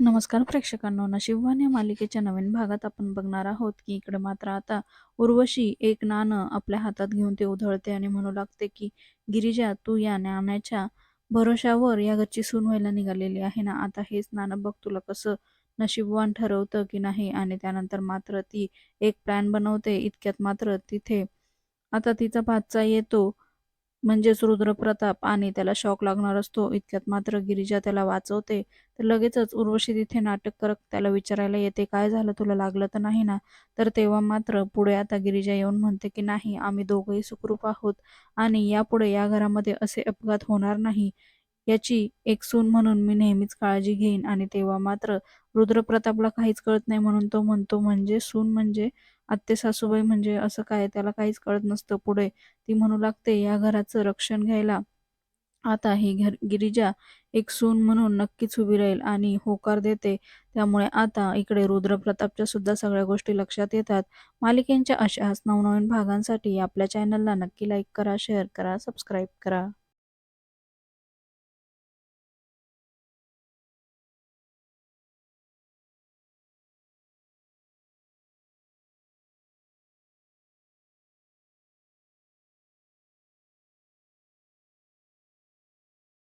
नमस्कार प्रेक्षकांनो. नशीबवान या मालिकेच्या नवीन भागात आपण बघणार आहोत की इकडे मात्र आता उर्वशी एक नाणं आपल्या हातात घेऊन ते उधळते आणि म्हणू लागते की गिरिजा तू या नाण्याच्या भरोशावर या घरची सून व्हायला निघालेली आहे ना? आता हेच नाणं बघ तुला कसं नशीबवान ठरवतं की नाही? आणि त्यानंतर मात्र ती एक प्लॅन बनवते. इतक्यात मात्र तिथे आता तिचा भाचा येतो. म्हणजेच रुद्रप्रताप आणि त्याला शॉक लागणार असतो. इतक्यात मात्र गिरिजा त्याला वाचवते. तर लगेचच उर्वशी तिथे नाटक करत त्याला विचारायला येते काय झालं? तुला लागलं तर नाही ना? तर तेव्हा मात्र पुढे आता गिरिजा येऊन म्हणते की नाही आम्ही दोघंही सुखरूप आहोत आणि यापुढे या घरामध्ये असे अपघात होणार नाही. याची एक सून म्हणून मी नेहमीच काळजी घेईन. आणि तेव्हा मात्र रुद्रप्रतापला काहीच कळत नाही म्हणून तो म्हणतो म्हणजे सून म्हणजे आत्ते सासूबाई म्हणजे असं काय त्याला काहीच कळत नसतं पुढे. ती म्हणू लागते या घराचं रक्षण घ्यायला आता ही घर गिरिजा एक सून म्हणून नक्कीच उभी राहील आणि होकार देते. त्यामुळे आता इकडे रुद्रप्रतापच्या सुद्धा सगळ्या गोष्टी लक्षात येतात. मालिकेंच्या अशाच नवनवीन भागांसाठी आपल्या चॅनलला नक्की लाईक करा शेअर करा सबस्क्राईब करा.